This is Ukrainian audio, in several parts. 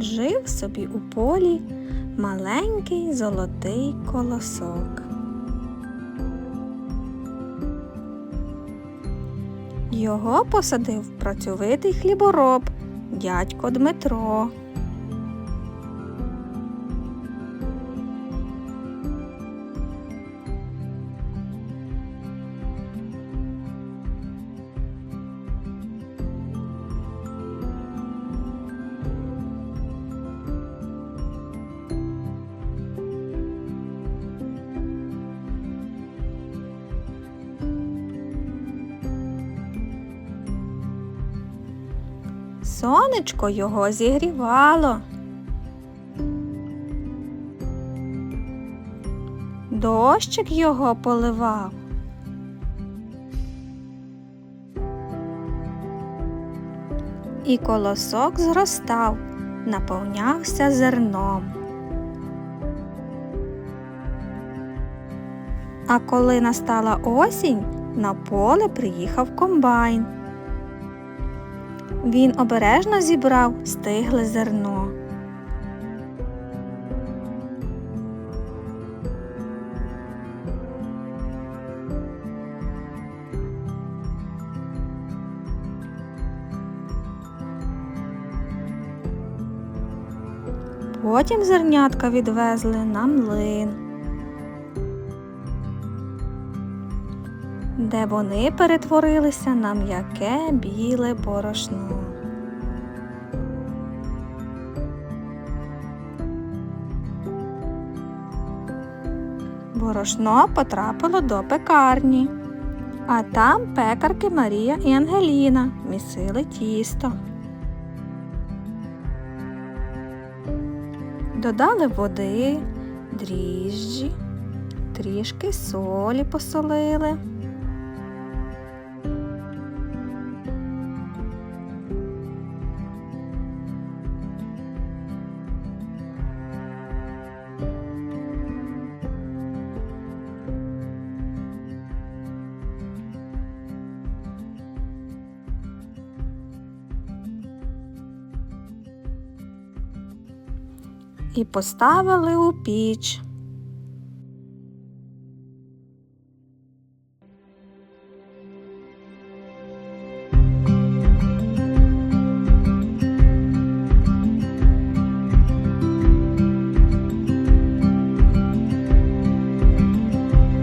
Жив собі у полі маленький золотий колосок. Його посадив працьовитий хлібороб, дядько Дмитро. Сонечко його зігрівало. Дощик його поливав. І колосок зростав, наповнявся зерном. А коли настала осінь, на поле приїхав комбайн. Він обережно зібрав стигле зерно. Потім зернятка відвезли на млин, де вони перетворилися на м'яке біле борошно. Борошно потрапило до пекарні, а там пекарки Марія і Ангеліна місили тісто. Додали води, дріжджі, трішки солі посолили. І поставили у піч.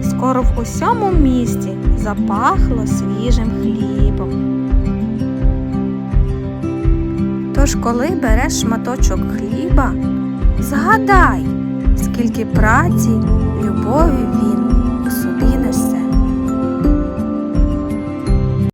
Скоро в усьому місті запахло свіжим хлібом. Тож, коли береш шматочок хліба, згадай, скільки праці, любові він